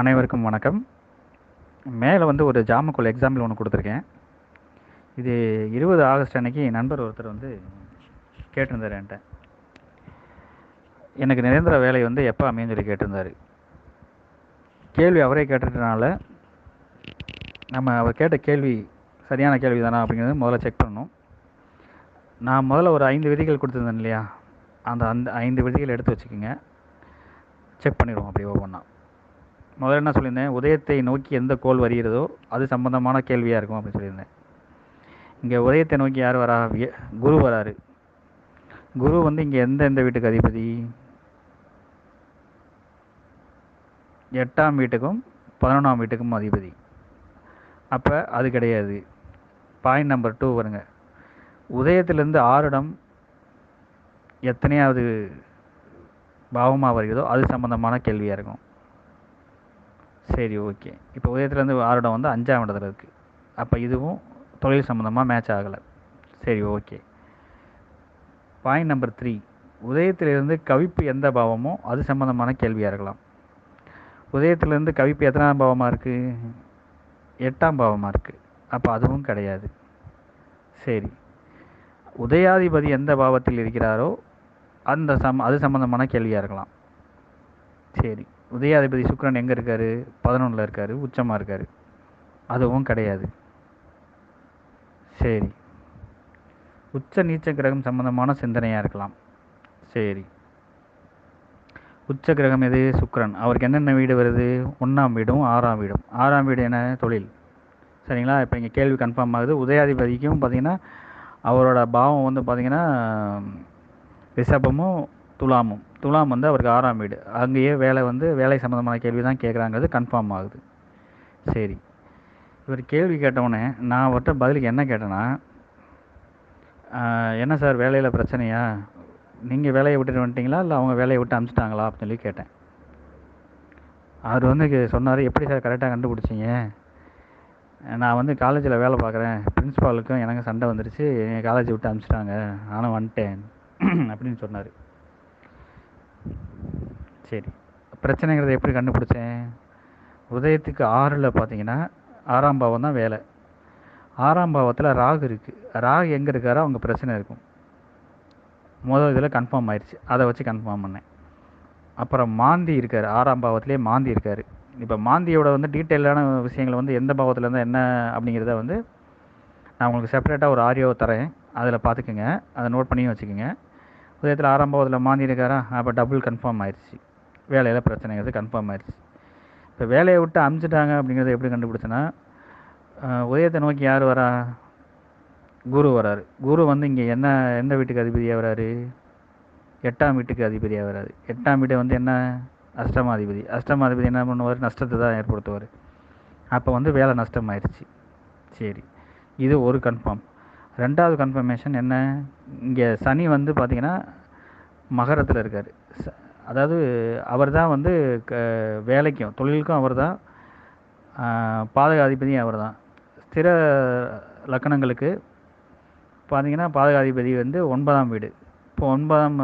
அனைவருக்கும் வணக்கம். மேலே வந்து ஒரு ஜாமக்குள் எக்ஸாம்பிள் ஒன்று கொடுத்துருக்கேன். இது இருபது ஆகஸ்ட் அன்னைக்கு என் நண்பர் ஒருத்தர் வந்து கேட்டிருந்தார் என்கிட்ட. எனக்கு நிரந்தர வேலை வந்து எப்போ அமையும்னு சொல்லி கேட்டிருந்தார். கேள்வி அவரே கேட்டதுனால நம்ம அவர் கேட்ட கேள்வி சரியான கேள்வி தானா அப்படிங்கிறது முதல்ல செக் பண்ணணும். நான் முதல்ல ஒரு ஐந்து விதிகள் கொடுத்துருந்தேன் இல்லையா? அந்த அந்த ஐந்து விதிகள் எடுத்து வச்சுக்கோங்க. செக் பண்ணிடுவோம் அப்படி ஒவ்வொன்றா முதல்ல என்ன சொல்லியிருந்தேன்? உதயத்தை நோக்கி எந்த கோள் வருகிறதோ அது சம்பந்தமான கேள்வியாக இருக்கும் அப்படின்னு சொல்லியிருந்தேன். இங்கே உதயத்தை நோக்கி யார் வரா? விய- குரு வராரு. குரு வந்து இங்கே எந்த எந்த வீட்டுக்கு அதிபதி? எட்டாம் வீட்டுக்கும் பதினொன்றாம் வீட்டுக்கும் அதிபதி. அப்போ அது கிடையாது. பாயிண்ட் நம்பர் டூ வருங்க உதயத்திலேருந்து ஆறிடம் எத்தனையாவது பாவமாக வருகிறதோ அது சம்மந்தமான கேள்வியாக இருக்கும். சரி ஓகே. இப்போ உதயத்துலேருந்து ஆறுடம் வந்து அஞ்சாம் இடத்துல இருக்குது அப்போ இதுவும் தொழில் சம்மந்தமாக மேட்ச் ஆகலை. சரி ஓகே. பாயிண்ட் நம்பர் த்ரீ உதயத்திலிருந்து கவிப்பு எந்த பாவமோ அது சம்மந்தமான கேள்வியாக இருக்கலாம். உதயத்திலிருந்து கவிப்பு எத்தனாம் பாவமாக இருக்குது எட்டாம் பாவமாக இருக்குது அப்போ அதுவும் கிடையாது. சரி. உதயாதிபதி எந்த பாவத்தில் இருக்கிறாரோ அந்த சம் அது சம்மந்தமான கேள்வியாக இருக்கலாம். சரி. உதயாதிபதி சுக்கரன் எங்கே இருக்காரு? பதினொன்றில் இருக்காரு உச்சமாக இருக்காரு. அதுவும் கிடையாது. சரி. உச்ச நீச்ச கிரகம் சம்பந்தமான சிந்தனையாக இருக்கலாம். சரி. உச்ச கிரகம் எது? சுக்கரன். அவருக்கு என்னென்ன வீடு வருது? ஒன்றாம் வீடும் ஆறாம் வீடும். ஆறாம் வீடு என்ன? தொழில். சரிங்களா? இப்போ இங்கே கேள்வி கன்ஃபார்ம் ஆகுது. உதயாதிபதிக்கும் பார்த்தீங்கன்னா அவரோட பாவம் வந்து பார்த்திங்கன்னா ரிஷபமும் துலாமும். துலாம் வந்து அவருக்கு ஆறாம் வீடு. அங்கேயே வேலை வந்து வேலை சம்மந்தமான கேள்வி தான் கேட்குறாங்கிறது கன்ஃபார்ம் ஆகுது. சரி. இவர் கேள்வி கேட்டவுடனே நான் அவர்கிட்ட பதிலுக்கு என்ன கேட்டேன்னா என்ன சார் வேலையில் பிரச்சனையா? நீங்கள் வேலையை விட்டுட்டு வந்துட்டீங்களா? இல்லை அவங்க வேலையை விட்டு அனுப்பிச்சிட்டாங்களா அப்படின்னு சொல்லி கேட்டேன். அவர் வந்து சொன்னார் எப்படி சார் கரெக்டாக கண்டுபிடிச்சிங்க? நான் வந்து காலேஜில் வேலை பார்க்குறேன். பிரின்ஸ்பாலுக்கும் எனக்கு சண்டை வந்துருச்சு. என் காலேஜ் விட்டு அனுப்பிச்சிட்டாங்க நானும் வந்துட்டேன். அப்படின்னு சொன்னார். சரி. பிரச்சனைங்கிறத எப்படி கண்டுபிடிச்சேன்? உதயத்துக்கு ஆறில் பார்த்தீங்கன்னா ஆறாம் பாவம் தான் வேலை. ஆறாம் பாவத்தில் ராகு இருக்குது ராகு எங்கே இருக்காரோ அவங்க பிரச்சனை இருக்கும். முதல் இதில் கன்ஃபார்ம் ஆயிடுச்சு. அதை வச்சு கன்ஃபார்ம் பண்ணேன். அப்புறம் மாந்தி இருக்கார். ஆறாம் பாவத்திலே மாந்தி இருக்கார். இப்போ மாந்தியோட வந்து டீட்டெயிலான விஷயங்கள் வந்து எந்த பாவத்தில் இருந்தால் என்ன அப்படிங்கிறத வந்து நான் உங்களுக்கு செப்பரேட்டாக ஒரு ஆரியோ தரேன். அதில் பார்த்துக்குங்க. அதை நோட் பண்ணியும் வச்சுக்கோங்க. உதயத்தில் ஆறாம் பாவத்தில் மாந்தி இருக்காரா? அப்போ டபுள் கன்ஃபார்ம் ஆயிடுச்சு. வேலையில் பிரச்சனைங்கிறது கன்ஃபார்ம் ஆயிடுச்சு. இப்போ வேலையை விட்டு அமுச்சிட்டாங்க அப்படிங்கிறத எப்படி கண்டுபிடிச்சேன்னா உதயத்தை நோக்கி யார் வரா? குரு வராரு. குரு வந்து இங்கே என்ன எந்த வீட்டுக்கு அதிபதியாக வராரு? எட்டாம் வீட்டுக்கு அதிபதியாக வராரு. எட்டாம் வீடு வந்து என்ன? அஷ்டமாதிபதி. அஷ்டமாதிபதி என்ன பண்ணுவார்? நஷ்டத்தை தான் ஏற்படுத்துவார். அப்போ வந்து வேலை நஷ்டம் ஆயிடுச்சு சரி. இது ஒரு கன்ஃபார்ம் ரெண்டாவது கன்ஃபர்மேஷன் என்ன? இங்கே சனி வந்து பார்த்தீங்கன்னா மகரத்தில் இருக்கார். ச- அதாவது அவர் தான் வந்து க வேலைக்கும் தொழிலுக்கும் அவர் தான் பாதகாதிபதியும் அவர் தான். ஸ்திர லக்கணங்களுக்கு பார்த்தீங்கன்னா பாதகாதிபதி வந்து ஒன்பதாம் வீடு. இப்போ ஒன்பதாம்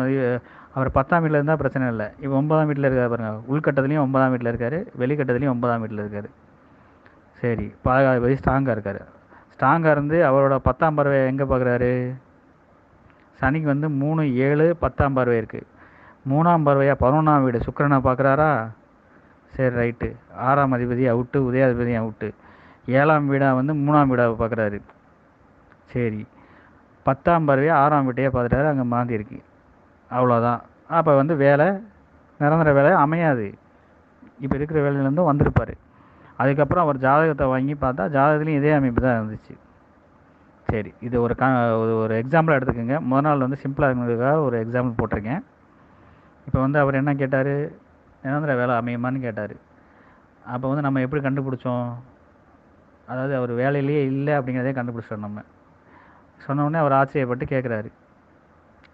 அவர் பத்தாம் வீட்டில் இருந்தால் பிரச்சனை இல்லை. இப்போ ஒன்பதாம் வீட்டில் இருக்கார் பாருங்கள் உள்கட்டத்துலேயும் ஒன்பதாம் வீட்டில் இருக்கார் வெளிக்கட்டத்துலேயும் ஒன்பதாம் வீட்டில் இருக்கார். சரி பாதகாதிபதி ஸ்ட்ராங்காக இருக்கார். ஸ்ட்ராங்காக இருந்து அவரோட பத்தாம் பறவை எங்கே பார்க்குறாரு சனிக்கு வந்து மூணு ஏழு பத்தாம் பறவை இருக்குது மூணாம் பார்வையாக பதினொன்றாம் வீடு. சுக்கரனை பார்க்குறாரா? சரி ரைட்டு ஆறாம் அதிபதி அவுட்டு உதயாதிபதி அவுட்டு ஏழாம் வீடாக வந்து மூணாம் வீடாக பார்க்குறாரு. சரி. பத்தாம் பார்வையாக ஆறாம் வீட்டையே பார்த்துட்டாரு. அங்கே மாந்தி இருக்கு. அவ்வளோதான் அப்போ வந்து வேலை நிரந்தர வேலை அமையாது. இப்போ இருக்கிற வேலையிலேருந்து வந்திருப்பார். அதுக்கப்புறம் அவர் ஜாதகத்தை வாங்கி பார்த்தா ஜாதகத்துலேயும் இதே அமைப்பு தான் இருந்துச்சு. சரி. இது ஒரு க ஒரு ஒரு எக்ஸாம்பிள் எடுத்துக்கோங்க. முதல் நாள் வந்து சிம்பிளாக இருக்கிறதுக்காக ஒரு எக்ஸாம்பிள் போட்டிருக்கேன். இப்போ வந்து அவர் என்ன கேட்டார்? நிரந்தர வேலை அமையுமான்னு கேட்டார். அப்போ வந்து நம்ம எப்படி கண்டுபிடிச்சோம்? அதாவது அவர் வேலையிலேயே இல்லை அப்படிங்கிறதே கண்டுபிடிச்சோம் நம்ம. சொன்னோடனே அவர் ஆச்சரியப்பட்டு கேட்குறாரு.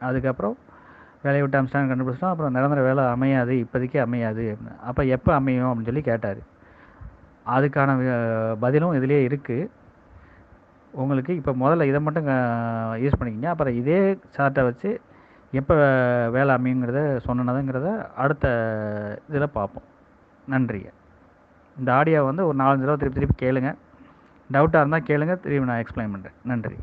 அதுக்கப்புறம் வேலையை விட்டு அமிச்சாங்க கண்டுபிடிச்சோம் அப்புறம் நிரந்தர வேலை அமையாது இப்போதைக்கு அமையாது. அப்படின்னு. அப்போ எப்போ அமையும் அப்படின்னு சொல்லி கேட்டார். அதுக்கான பதிலும் இதுலேயே இருக்குது உங்களுக்கு இப்போ முதல்ல இதை மட்டும் யூஸ் பண்ணிக்கிங்க. அப்புறம் இதே சார்ட்டை வச்சு எப்போ வேலை அமையுங்கிறத சொன்னதுங்கிறத அடுத்த இதில் பார்ப்போம் நன்றிங்க இந்த ஆடியோ வந்து ஒரு நாலஞ்சு தடவை திருப்பி திருப்பி கேளுங்க. டவுட்டாக இருந்தால் கேளுங்க. திரும்பி நான் எக்ஸ்பிளைன் பண்ணுறேன் நன்றி.